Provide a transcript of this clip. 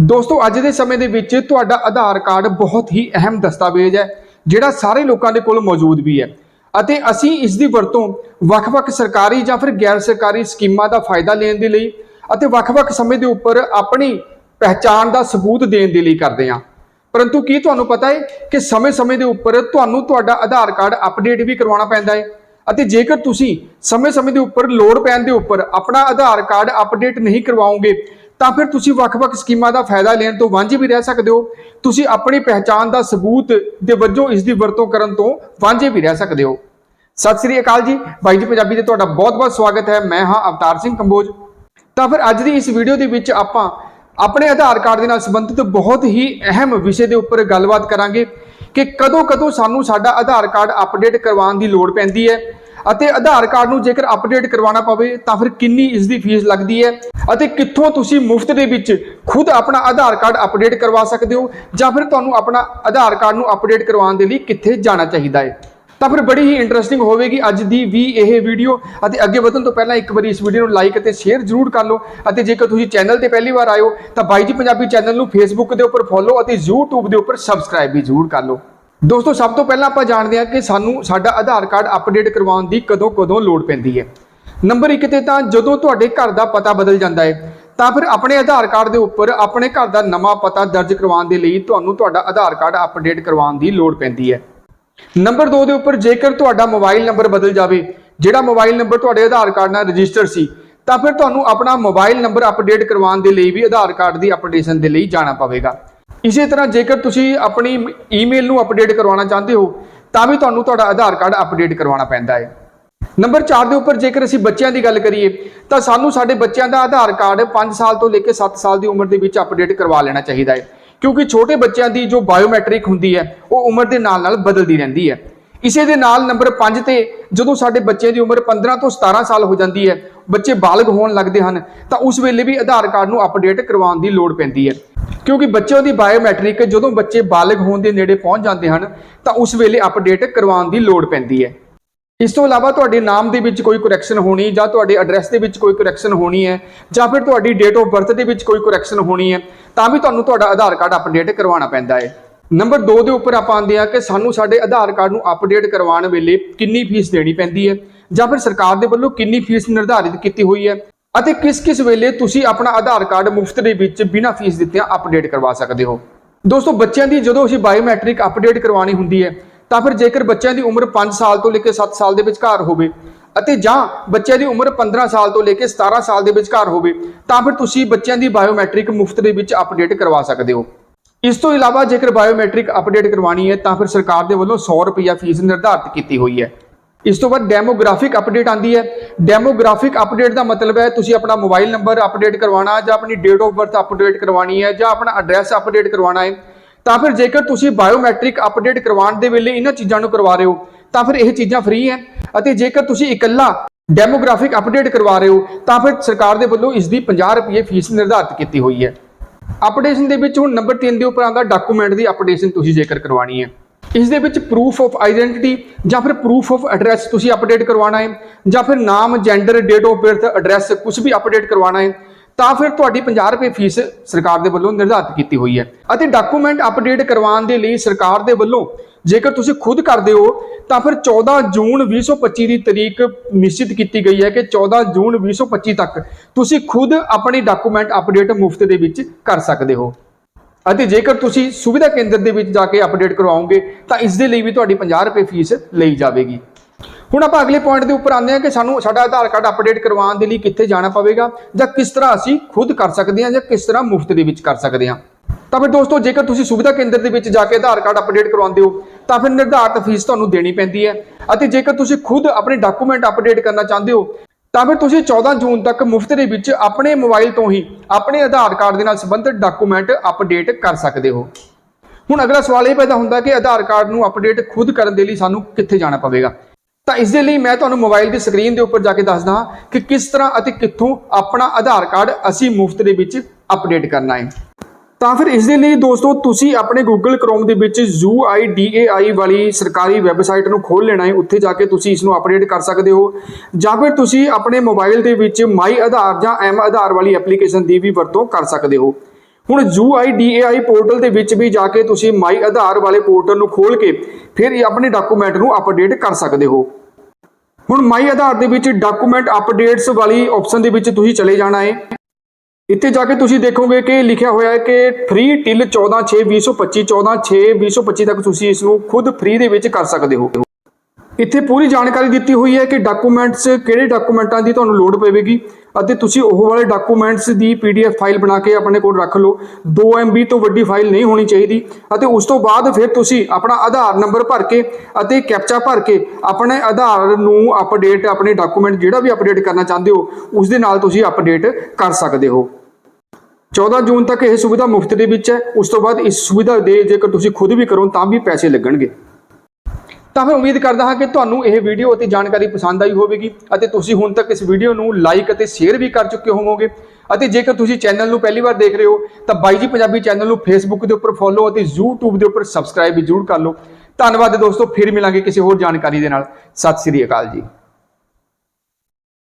ਦੋਸਤੋ, ਅੱਜ ਦੇ ਸਮੇਂ ਦੇ ਵਿੱਚ ਤੁਹਾਡਾ ਆਧਾਰ ਕਾਰਡ ਬਹੁਤ ਹੀ ਅਹਿਮ ਦਸਤਾਵੇਜ਼ ਹੈ, ਜਿਹੜਾ ਸਾਰੇ ਲੋਕਾਂ ਦੇ ਕੋਲ ਮੌਜੂਦ ਵੀ ਹੈ। ਅਤੇ ਅਸੀਂ ਇਸ ਦੀ ਵਰਤੋਂ ਵੱਖ-ਵੱਖ ਸਰਕਾਰੀ ਜਾਂ ਫਿਰ ਗੈਰ ਸਰਕਾਰੀ ਸਕੀਮਾਂ ਦਾ ਫਾਇਦਾ ਲੈਣ ਦੇ ਲਈ ਅਤੇ ਵੱਖ-ਵੱਖ ਸਮੇਂ ਦੇ ਉੱਪਰ ਆਪਣੀ ਪਹਿਚਾਣ ਦਾ ਸਬੂਤ ਦੇਣ ਦੇ ਲਈ ਕਰਦੇ ਹਾਂ। ਪਰੰਤੂ ਕੀ ਤੁਹਾਨੂੰ ਪਤਾ ਹੈ ਕਿ ਸਮੇਂ-ਸਮੇਂ ਦੇ ਉੱਪਰ ਤੁਹਾਨੂੰ ਤੁਹਾਡਾ ਆਧਾਰ ਕਾਰਡ ਅਪਡੇਟ ਵੀ ਕਰਵਾਉਣਾ ਪੈਂਦਾ ਹੈ ਅਤੇ ਜੇਕਰ ਤੁਸੀਂ ਸਮੇਂ-ਸਮੇਂ ਦੇ ਉੱਪਰ ਲੋੜ ਪੈਣ ਦੇ ਉੱਪਰ ਆਪਣਾ ਆਧਾਰ ਕਾਰਡ ਅਪਡੇਟ ਨਹੀਂ ਕਰਵਾਓਗੇ ਤਾਂ ਫਿਰ ਤੁਸੀਂ ਵੱਖ-ਵੱਖ ਸਕੀਮਾਂ ਦਾ ਫਾਇਦਾ ਲੈਣ ਤੋਂ ਵਾਂਝੇ ਵੀ ਰਹਿ ਸਕਦੇ ਹੋ। ਤੁਸੀਂ ਆਪਣੀ ਪਹਿਚਾਣ ਦਾ ਸਬੂਤ ਦੇ ਵਜੋਂ ਇਸ ਦੀ ਵਰਤੋਂ ਕਰਨ ਤੋਂ ਵਾਂਝੇ ਵੀ ਰਹਿ ਸਕਦੇ ਹੋ। ਸਤਿ ਸ੍ਰੀ ਅਕਾਲ ਜੀ। ਬਾਈ ਜੀ ਪੰਜਾਬੀ ਤੇ ਤੁਹਾਡਾ ਬਹੁਤ-ਬਹੁਤ ਸਵਾਗਤ ਹੈ। ਮੈਂ ਹਾਂ ਅਵਤਾਰ ਸਿੰਘ ਕੰਬੋਜ। ਤਾਂ ਫਿਰ ਅੱਜ ਦੀ ਇਸ ਵੀਡੀਓ ਦੇ ਵਿੱਚ ਆਪਾਂ ਆਪਣੇ ਆਧਾਰ ਕਾਰਡ ਦੇ ਨਾਲ ਸੰਬੰਧਿਤ ਬਹੁਤ ਹੀ ਅਹਿਮ ਵਿਸ਼ੇ ਦੇ ਉੱਪਰ ਗੱਲਬਾਤ ਕਰਾਂਗੇ ਕਿ ਕਦੋਂ ਕਦੋਂ ਸਾਨੂੰ ਸਾਡਾ ਆਧਾਰ ਕਾਰਡ ਅਪਡੇਟ ਕਰਵਾਉਣ ਦੀ ਲੋੜ ਪੈਂਦੀ ਹੈ। ਅਤੇ ਆਧਾਰ ਕਾਰਡ ਨੂੰ ਜੇਕਰ ਅਪਡੇਟ ਕਰਵਾਉਣਾ ਪਵੇ ਤਾਂ ਫਿਰ ਕਿੰਨੀ ਇਸ ਦੀ ਫੀਸ ਲੱਗਦੀ ਹੈ ਅਤੇ ਕਿੱਥੋਂ ਤੁਸੀਂ ਮੁਫਤ ਦੇ ਵਿੱਚ ਖੁਦ ਆਪਣਾ ਆਧਾਰ ਕਾਰਡ ਅਪਡੇਟ ਕਰਵਾ ਸਕਦੇ ਹੋ ਜਾਂ ਫਿਰ ਤੁਹਾਨੂੰ ਆਪਣਾ ਆਧਾਰ ਕਾਰਡ ਨੂੰ ਅਪਡੇਟ ਕਰਵਾਉਣ ਦੇ ਲਈ ਕਿੱਥੇ ਜਾਣਾ ਚਾਹੀਦਾ ਹੈ। ਤਾਂ ਫਿਰ ਬੜੀ ਹੀ ਇੰਟਰਸਟਿੰਗ ਹੋਵੇਗੀ ਅੱਜ ਦੀ ਵੀ ਇਹ ਵੀਡੀਓ ਅਤੇ ਅੱਗੇ ਵਧਣ ਤੋਂ ਪਹਿਲਾਂ ਇੱਕ ਵਾਰੀ ਇਸ ਵੀਡੀਓ ਨੂੰ ਲਾਈਕ ਅਤੇ ਸ਼ੇਅਰ ਜ਼ਰੂਰ ਕਰ ਲਓ ਅਤੇ ਜੇਕਰ ਤੁਸੀਂ ਚੈਨਲ ਤੇ ਪਹਿਲੀ ਵਾਰ ਆਇਓ ਤਾਂ ਬਾਈ ਜੀ ਪੰਜਾਬੀ ਚੈਨਲ ਨੂੰ ਫੇਸਬੁੱਕ ਦੇ ਉੱਪਰ ਫੋਲੋ ਅਤੇ YouTube ਦੇ ਉੱਪਰ ਸਬਸਕ੍ਰਾਈਬ ਵੀ ਜ਼ਰੂਰ ਕਰ ਲਓ। ਦੋਸਤੋ, ਸਭ ਤੋਂ ਪਹਿਲਾਂ ਆਪਾਂ ਜਾਣਦੇ ਹਾਂ ਕਿ ਸਾਨੂੰ ਸਾਡਾ ਆਧਾਰ ਕਾਰਡ ਅਪਡੇਟ ਕਰਵਾਉਣ ਦੀ ਕਦੋਂ ਕਦੋਂ ਲੋੜ ਪੈਂਦੀ ਹੈ। ਨੰਬਰ 1 ਤੇ ਤਾਂ ਜਦੋਂ ਤੁਹਾਡੇ ਘਰ ਦਾ ਪਤਾ ਬਦਲ ਜਾਂਦਾ ਹੈ, ਤਾਂ ਫਿਰ ਆਪਣੇ ਆਧਾਰ ਕਾਰਡ ਦੇ ਉੱਪਰ ਆਪਣੇ ਘਰ ਦਾ ਨਵਾਂ ਪਤਾ ਦਰਜ ਕਰਵਾਉਣ ਦੇ ਲਈ ਤੁਹਾਨੂੰ ਤੁਹਾਡਾ ਆਧਾਰ ਕਾਰਡ ਅਪਡੇਟ ਕਰਵਾਉਣ ਦੀ ਲੋੜ ਪੈਂਦੀ ਹੈ। ਨੰਬਰ 2 ਦੇ ਉੱਪਰ ਜੇਕਰ ਤੁਹਾਡਾ ਮੋਬਾਈਲ ਨੰਬਰ ਬਦਲ ਜਾਵੇ, ਜਿਹੜਾ ਮੋਬਾਈਲ ਨੰਬਰ ਤੁਹਾਡੇ ਆਧਾਰ ਕਾਰਡ ਨਾਲ ਰਜਿਸਟਰ ਸੀ, ਤਾਂ ਫਿਰ ਤੁਹਾਨੂੰ ਆਪਣਾ ਮੋਬਾਈਲ ਨੰਬਰ ਅਪਡੇਟ ਕਰਵਾਉਣ ਦੇ ਲਈ ਵੀ ਆਧਾਰ ਕਾਰਡ ਦੀ ਅਪਡੇਸ਼ਨ ਦੇ ਲਈ ਜਾਣਾ ਪਵੇਗਾ। ਇਸੇ ਤਰ੍ਹਾਂ ਜੇਕਰ ਤੁਸੀਂ ਆਪਣੀ ਈਮੇਲ ਨੂੰ ਅਪਡੇਟ ਕਰਵਾਉਣਾ ਚਾਹੁੰਦੇ ਹੋ, ਤਾਂ ਵੀ ਤੁਹਾਨੂੰ ਤੁਹਾਡਾ ਆਧਾਰ ਕਾਰਡ ਅਪਡੇਟ ਕਰਵਾਉਣਾ ਪੈਂਦਾ ਹੈ। ਨੰਬਰ 4 ਦੇ ਉੱਪਰ ਜੇਕਰ ਅਸੀਂ ਬੱਚਿਆਂ ਦੀ ਗੱਲ ਕਰੀਏ, ਤਾਂ ਸਾਨੂੰ ਸਾਡੇ ਬੱਚਿਆਂ ਦਾ ਆਧਾਰ ਕਾਰਡ 5 ਸਾਲ ਤੋਂ ਲੈ ਕੇ 7 ਸਾਲ ਦੀ ਉਮਰ ਦੇ ਵਿੱਚ ਅਪਡੇਟ ਕਰਵਾ ਲੈਣਾ ਚਾਹੀਦਾ ਹੈ। ਕਿਉਂਕਿ ਛੋਟੇ ਬੱਚਿਆਂ ਦੀ ਜੋ ਬਾਇਓਮੈਟ੍ਰਿਕ ਹੁੰਦੀ ਹੈ, ਉਹ ਉਮਰ ਦੇ ਨਾਲ ਨਾਲ ਬਦਲਦੀ ਰਹਿੰਦੀ ਹੈ। ਇਸੇ ਦੇ ਨਾਲ ਨੰਬਰ 5 ਤੇ ਜਦੋਂ ਸਾਡੇ ਬੱਚੇ ਦੀ ਉਮਰ 15 ਤੋਂ 17 ਸਾਲ ਹੋ ਜਾਂਦੀ ਹੈ ਬੱਚੇ ਬਾਲਗ ਹੋਣ ਲੱਗਦੇ ਹਨ, ਤਾਂ ਉਸ ਵੇਲੇ ਵੀ ਆਧਾਰ ਕਾਰਡ ਨੂੰ ਅਪਡੇਟ ਕਰਵਾਉਣ ਦੀ ਲੋੜ ਪੈਂਦੀ ਹੈ। ਕਿਉਂਕਿ ਬੱਚਿਆਂ ਦੀ ਬਾਇਓਮੈਟ੍ਰਿਕ ਜਦੋਂ ਬੱਚੇ ਬਾਲਗ ਹੋਣ ਦੇ ਨੇੜੇ ਪਹੁੰਚ ਜਾਂਦੇ ਹਨ, ਤਾਂ ਉਸ ਵੇਲੇ ਅਪਡੇਟ ਕਰਵਾਉਣ ਦੀ ਲੋੜ ਪੈਂਦੀ ਹੈ। ਇਸ ਤੋਂ ਇਲਾਵਾ ਤੁਹਾਡੇ ਨਾਮ ਦੇ ਵਿੱਚ ਕੋਈ ਕਰੈਕਸ਼ਨ ਹੋਣੀ ਜਾਂ ਤੁਹਾਡੇ ਐਡਰੈਸ ਦੇ ਵਿੱਚ ਕੋਈ ਕਰੈਕਸ਼ਨ ਹੋਣੀ ਹੈ, ਜਾਂ ਫਿਰ ਤੁਹਾਡੀ ਡੇਟ ਆਫ ਬਰਥ ਦੇ ਵਿੱਚ ਕੋਈ ਕਰੈਕਸ਼ਨ ਹੋਣੀ ਹੈ, ਤਾਂ ਵੀ ਤੁਹਾਨੂੰ ਤੁਹਾਡਾ ਆਧਾਰ ਕਾਰਡ ਅਪਡੇਟ ਕਰਵਾਉਣਾ ਪੈਂਦਾ ਹੈ। ਨੰਬਰ 2 ਦੇ ਉੱਪਰ ਆਪਾਂ ਆਂਦੇ ਆ ਕਿ ਸਾਨੂੰ ਸਾਡੇ ਆਧਾਰ ਕਾਰਡ ਨੂੰ ਅਪਡੇਟ ਕਰਵਾਉਣ ਵੇਲੇ ਕਿੰਨੀ ਫੀਸ ਦੇਣੀ ਪੈਂਦੀ ਹੈ। ਜਾਂ ਫਿਰ ਸਰਕਾਰ ਦੇ ਵੱਲੋਂ ਕਿੰਨੀ ਫੀਸ ਨਿਰਧਾਰਿਤ ਕੀਤੀ ਹੋਈ ਹੈ? ਅਤੇ ਕਿਸ-ਕਿਸ ਵੇਲੇ ਤੁਸੀਂ ਆਪਣਾ ਆਧਾਰ ਕਾਰਡ ਮੁਫਤ ਦੇ ਵਿੱਚ ਬਿਨਾਂ ਫੀਸ ਦਿੱਤਿਆਂ ਅਪਡੇਟ ਕਰਵਾ ਸਕਦੇ ਹੋ? ਦੋਸਤੋ, ਬੱਚਿਆਂ ਦੀ ਜਦੋਂ ਅਸੀਂ ਬਾਇਓਮੈਟ੍ਰਿਕ ਅਪਡੇਟ ਕਰਵਾਉਣੀ ਹੁੰਦੀ ਹੈ, ਤਾਂ ਫਿਰ ਜੇਕਰ ਬੱਚਿਆਂ ਦੀ ਉਮਰ 5 ਸਾਲ ਤੋਂ ਲੈ ਕੇ 7 ਸਾਲ ਦੇ ਵਿਚਕਾਰ ਹੋਵੇ ਅਤੇ ਜਾਂ ਬੱਚਿਆਂ ਦੀ ਉਮਰ 15 ਸਾਲ ਤੋਂ ਲੈ ਕੇ 17 ਸਾਲ ਦੇ ਵਿਚਕਾਰ ਹੋਵੇ, ਤਾਂ ਫਿਰ ਤੁਸੀਂ ਬੱਚਿਆਂ ਦੀ ਬਾਇਓਮੈਟ੍ਰਿਕ ਮੁਫਤ ਦੇ ਵਿੱਚ ਅਪਡੇਟ ਕਰਵਾ ਸਕਦੇ ਹੋ। ਇਸ ਤੋਂ ਇਲਾਵਾ ਜੇਕਰ ਬਾਇਓਮੈਟ੍ਰਿਕ ਅਪਡੇਟ ਕਰਵਾਉਣੀ ਹੈ, ਤਾਂ ਫਿਰ ਸਰਕਾਰ ਦੇ ਵੱਲੋਂ 100 ਰੁਪਿਆ ਫੀਸ ਨਿਰਧਾਰਿਤ ਕੀਤੀ ਹੋਈ ਹੈ। ਇਸ ਤੋਂ ਬਾਅਦ ਡੈਮੋਗ੍ਰਾਫਿਕ ਅਪਡੇਟ ਆਂਦੀ ਹੈ। ਡੈਮੋਗ੍ਰਾਫਿਕ ਅਪਡੇਟ ਦਾ ਮਤਲਬ ਹੈ ਤੁਸੀਂ ਆਪਣਾ ਮੋਬਾਈਲ ਨੰਬਰ ਅਪਡੇਟ ਕਰਵਾਉਣਾ ਜਾਂ ਆਪਣੀ ਡੇਟ ਆਫ ਬਰਥ ਅਪਡੇਟ ਕਰਵਾਉਣੀ ਹੈ ਜਾਂ ਆਪਣਾ ਐਡਰੈਸ ਅਪਡੇਟ ਕਰਵਾਉਣਾ ਹੈ, ਤਾਂ ਫਿਰ ਜੇਕਰ ਤੁਸੀਂ ਬਾਇਓਮੈਟ੍ਰਿਕ ਅਪਡੇਟ ਕਰਵਾਉਣ ਦੇ ਵੇਲੇ ਇਹਨਾਂ ਚੀਜ਼ਾਂ ਨੂੰ ਕਰਵਾ ਰਹੇ ਹੋ, ਤਾਂ ਫਿਰ ਇਹ ਚੀਜ਼ਾਂ ਫ੍ਰੀ ਹੈ। ਅਤੇ ਜੇਕਰ ਤੁਸੀਂ ਇਕੱਲਾ ਡੈਮੋਗ੍ਰਾਫਿਕ ਅਪਡੇਟ ਕਰਵਾ ਰਹੇ ਹੋ, ਤਾਂ ਫਿਰ ਸਰਕਾਰ ਦੇ ਵੱਲੋਂ ਇਸ ਦੀ 50 ਰੁਪਏ ਫੀਸ ਨਿਰਧਾਰਿਤ ਕੀਤੀ ਹੋਈ ਹੈ। ਅਪਡੇਸ਼ਨ ਦੇ ਵਿੱਚ ਹੁਣ ਨੰਬਰ 3 ਦੇ ਉੱਪਰ ਆਉਂਦਾ ਡਾਕੂਮੈਂਟ ਦੀ ਅਪਡੇਸ਼ਨ ਤੁਸੀਂ ਜੇਕਰ ਕਰਵਾਉਣੀ ਹੈ। ਇਸ ਦੇ ਵਿੱਚ ਪ੍ਰੂਫ ਆਫ ਆਇਡੈਂਟੀਟੀ ਜਾਂ ਫਿਰ ਪ੍ਰੂਫ ਆਫ ਐਡਰੈਸ ਤੁਸੀਂ ਅਪਡੇਟ ਕਰਵਾਉਣਾ ਹੈ, ਜਾਂ ਫਿਰ ਨਾਮ gender date of birth address ਕੁਝ ਵੀ ਅਪਡੇਟ ਕਰਵਾਉਣਾ ਹੈ, ਤਾਂ ਫਿਰ ਤੁਹਾਡੀ 50 ਰੁਪਏ ਫੀਸ ਸਰਕਾਰ ਦੇ ਵੱਲੋਂ ਨਿਰਧਾਰਿਤ ਕੀਤੀ ਹੋਈ ਹੈ। ਅਤੇ ਡਾਕੂਮੈਂਟ ਅਪਡੇਟ ਕਰਵਾਉਣ ਦੇ ਲਈ ਸਰਕਾਰ ਦੇ ਵੱਲੋਂ ਜੇਕਰ ਤੁਸੀਂ ਖੁਦ ਕਰਦੇ ਹੋ, ਤਾਂ ਫਿਰ 14 ਜੂਨ 2025 ਦੀ ਤਰੀਕ ਨਿਸ਼ਚਿਤ ਕੀਤੀ ਗਈ ਹੈ ਕਿ 14 ਜੂਨ 2025 ਤੱਕ ਤੁਸੀਂ ਖੁਦ ਆਪਣੀ ਡਾਕੂਮੈਂਟ ਅਪਡੇਟ ਮੁਫਤ ਦੇ ਵਿੱਚ ਕਰ ਸਕਦੇ ਹੋ। ਅਤੇ ਜੇਕਰ ਤੁਸੀਂ ਸੁਵਿਧਾ ਕੇਂਦਰ ਦੇ ਵਿੱਚ ਜਾ ਕੇ ਅਪਡੇਟ ਕਰਵਾਓਗੇ, ਤਾਂ ਇਸ ਦੇ ਲਈ ਵੀ ਤੁਹਾਡੀ 50 ਰੁਪਏ ਫੀਸ ਲਈ ਜਾਵੇਗੀ। ਹੁਣ ਆਪਾਂ ਅਗਲੇ ਪੁਆਇੰਟ ਦੇ ਉੱਪਰ ਆਉਂਦੇ ਹਾਂ ਕਿ ਸਾਨੂੰ ਸਾਡਾ ਆਧਾਰ ਕਾਰਡ ਅਪਡੇਟ ਕਰਵਾਉਣ ਦੇ ਲਈ ਕਿੱਥੇ ਜਾਣਾ ਪਵੇਗਾ, ਜਾਂ ਕਿਸ ਤਰ੍ਹਾਂ ਅਸੀਂ ਖੁਦ ਕਰ ਸਕਦੇ ਹਾਂ ਜਾਂ ਕਿਸ ਤਰ੍ਹਾਂ ਮੁਫਤ ਦੇ ਵਿੱਚ ਕਰ ਸਕਦੇ ਹਾਂ। ਤਾਂ ਫਿਰ ਦੋਸਤੋ, ਜੇਕਰ ਤੁਸੀਂ ਸੁਵਿਧਾ ਕੇਂਦਰ ਦੇ ਵਿੱਚ ਜਾ ਕੇ ਆਧਾਰ ਕਾਰਡ ਅਪਡੇਟ ਕਰਵਾਉਂਦੇ ਹੋ, ਤਾਂ ਫਿਰ ਨਿਰਧਾਰਤ ਫੀਸ ਤੁਹਾਨੂੰ ਦੇਣੀ ਪੈਂਦੀ ਹੈ। ਅਤੇ ਜੇਕਰ ਤੁਸੀਂ ਖੁਦ ਆਪਣੇ ਡਾਕੂਮੈਂਟ ਅਪਡੇਟ ਕਰਨਾ ਚਾਹੁੰਦੇ ਹੋ ਤਾਂ ਫਿਰ ਤੁਸੀਂ 14 ਜੂਨ ਤੱਕ ਮੁਫਤ ਦੇ ਵਿੱਚ ਆਪਣੇ ਮੋਬਾਈਲ ਤੋਂ ਹੀ ਆਪਣੇ ਆਧਾਰ ਕਾਰਡ ਦੇ ਨਾਲ ਸੰਬੰਧਿਤ ਡਾਕੂਮੈਂਟ ਅਪਡੇਟ ਕਰ ਸਕਦੇ ਹੋ। ਹੁਣ ਅਗਲਾ ਸਵਾਲ ਇਹ ਪੈਦਾ ਹੁੰਦਾ ਕਿ ਆਧਾਰ ਕਾਰਡ ਨੂੰ ਅਪਡੇਟ ਖੁਦ ਕਰਨ ਦੇ ਲਈ ਸਾਨੂੰ ਕਿੱਥੇ ਜਾਣਾ ਪਵੇਗਾ? ਤਾਂ ਇਸ ਦੇ ਲਈ ਮੈਂ ਤੁਹਾਨੂੰ ਮੋਬਾਈਲ ਦੀ ਸਕਰੀਨ ਦੇ ਉੱਪਰ ਜਾ ਕੇ ਦੱਸਦਾ ਹਾਂ ਕਿ ਕਿਸ ਤਰ੍ਹਾਂ ਅਤੇ ਕਿੱਥੋਂ ਆਪਣਾ ਆਧਾਰ ਕਾਰਡ ਅਸੀਂ ਮੁਫਤ ਦੇ ਵਿੱਚ ਅਪਡੇਟ ਕਰਨਾ ਹੈ। ਤਾਂ ਫਿਰ ਇਸ ਦੇ ਲਈ ਦੋਸਤੋ, ਤੁਸੀਂ ਆਪਣੇ Google Chrome ਦੇ ਵਿੱਚ UIDAI ਵਾਲੀ ਸਰਕਾਰੀ ਵੈਬਸਾਈਟ ਨੂੰ ਖੋਲ ਲੈਣਾ ਹੈ। ਉੱਥੇ ਜਾ ਕੇ ਤੁਸੀਂ ਇਸ ਨੂੰ ਅਪਡੇਟ ਕਰ ਸਕਦੇ ਹੋ। ਜਾਂ ਫਿਰ ਤੁਸੀਂ ਆਪਣੇ ਮੋਬਾਈਲ ਦੇ ਵਿੱਚ ਮਾਈ ਆਧਾਰ ਜਾਂ ਐਮ ਆਧਾਰ ਵਾਲੀ ਐਪਲੀਕੇਸ਼ਨ ਦੀ ਵੀ ਵਰਤੋਂ ਕਰ ਸਕਦੇ ਹੋ। ਹੁਣ UIDAI ਪੋਰਟਲ ਦੇ ਵਿੱਚ ਵੀ ਜਾ ਕੇ ਤੁਸੀਂ ਮਾਈ ਆਧਾਰ ਵਾਲੇ ਪੋਰਟਲ ਨੂੰ ਖੋਲ ਕੇ ਫਿਰ ਇਹ ਆਪਣੇ ਡਾਕੂਮੈਂਟ ਨੂੰ ਅਪਡੇਟ ਕਰ ਸਕਦੇ ਹੋ। ਹੁਣ ਮਾਈ ਆਧਾਰ ਦੇ ਵਿੱਚ ਡਾਕੂਮੈਂਟ ਅਪਡੇਟਸ ਵਾਲੀ ਆਪਸ਼ਨ ਦੇ ਵਿੱਚ ਤੁਸੀਂ ਚਲੇ ਜਾਣਾ ਹੈ। ਇੱਥੇ ਜਾ ਕੇ ਤੁਸੀਂ ਦੇਖੋਗੇ ਕਿ ਲਿਖਿਆ ਹੋਇਆ ਹੈ ਕਿ ਫ੍ਰੀ ਟਿਲ 14/6/2025 14/6/2025 ਤੱਕ ਤੁਸੀਂ ਇਸ ਨੂੰ ਖੁਦ ਫ੍ਰੀ ਦੇ ਵਿੱਚ ਕਰ ਸਕਦੇ ਹੋ। ਇੱਥੇ ਪੂਰੀ ਜਾਣਕਾਰੀ ਦਿੱਤੀ ਹੋਈ ਹੈ ਕਿ ਡਾਕੂਮੈਂਟਸ ਕਿਹੜੇ ਡਾਕੂਮੈਂਟਾਂ ਦੀ ਤੁਹਾਨੂੰ ਲੋੜ ਪਵੇਗੀ ਅਤੇ ਤੁਸੀਂ ਉਹ ਵਾਲੇ ਡਾਕੂਮੈਂਟਸ ਦੀ ਪੀਡੀਐਫ ਫਾਈਲ ਬਣਾ ਕੇ ਆਪਣੇ ਕੋਲ ਰੱਖ ਲਓ। 2 MB ਤੋਂ ਵੱਡੀ ਫਾਈਲ ਨਹੀਂ ਹੋਣੀ ਚਾਹੀਦੀ ਅਤੇ ਉਸ ਤੋਂ ਬਾਅਦ ਫਿਰ ਤੁਸੀਂ ਆਪਣਾ ਆਧਾਰ ਨੰਬਰ ਭਰ ਕੇ ਅਤੇ ਕੈਪਚਾ ਭਰ ਕੇ ਆਪਣੇ ਆਧਾਰ ਨੂੰ ਅਪਡੇਟ ਆਪਣੇ ਡਾਕੂਮੈਂਟ ਜਿਹੜਾ ਵੀ ਅਪਡੇਟ ਕਰਨਾ ਚਾਹੁੰਦੇ ਹੋ ਉਸ ਦੇ ਨਾਲ ਤੁਸੀਂ ਅਪਡੇਟ ਕਰ ਸਕਦੇ ਹੋ। 14 ਜੂਨ ਤੱਕ ਇਹ ਸੁਵਿਧਾ ਮੁਫਤ ਦੇ ਵਿੱਚ ਹੈ। ਉਸ ਤੋਂ ਬਾਅਦ ਇਸ ਸੁਵਿਧਾ ਦੇ ਜੇਕਰ ਤੁਸੀਂ ਖੁਦ ਵੀ ਕਰੋ, ਤਾਂ ਵੀ ਪੈਸੇ ਲੱਗਣਗੇ। ਤਾਂ ਮੈਂ ਉਮੀਦ ਕਰਦਾ ਹਾਂ ਕਿ ਤੁਹਾਨੂੰ ਇਹ ਵੀਡੀਓ ਅਤੇ ਜਾਣਕਾਰੀ ਪਸੰਦ ਆਈ ਹੋਵੇਗੀ ਅਤੇ ਤੁਸੀਂ ਹੁਣ ਤੱਕ ਇਸ ਵੀਡੀਓ ਨੂੰ ਲਾਈਕ ਅਤੇ ਸ਼ੇਅਰ ਵੀ ਕਰ ਚੁੱਕੇ ਹੋਵੋਗੇ। ਅਤੇ ਜੇਕਰ ਤੁਸੀਂ ਚੈਨਲ ਨੂੰ ਪਹਿਲੀ ਵਾਰ ਦੇਖ ਰਹੇ ਹੋ, ਤਾਂ ਬਾਈ ਜੀ ਪੰਜਾਬੀ ਚੈਨਲ ਨੂੰ ਫੇਸਬੁੱਕ ਦੇ ਉੱਪਰ ਫੋਲੋ ਅਤੇ YouTube ਦੇ ਉੱਪਰ ਸਬਸਕ੍ਰਾਈਬ ਵੀ ਜ਼ਰੂਰ ਕਰ ਲਓ। ਧੰਨਵਾਦ ਦੋਸਤੋ, ਫਿਰ ਮਿਲਾਂਗੇ ਕਿਸੇ ਹੋਰ ਜਾਣਕਾਰੀ ਦੇ ਨਾਲ। ਸਤਿ ਸ੍ਰੀ ਅਕਾਲ ਜੀ।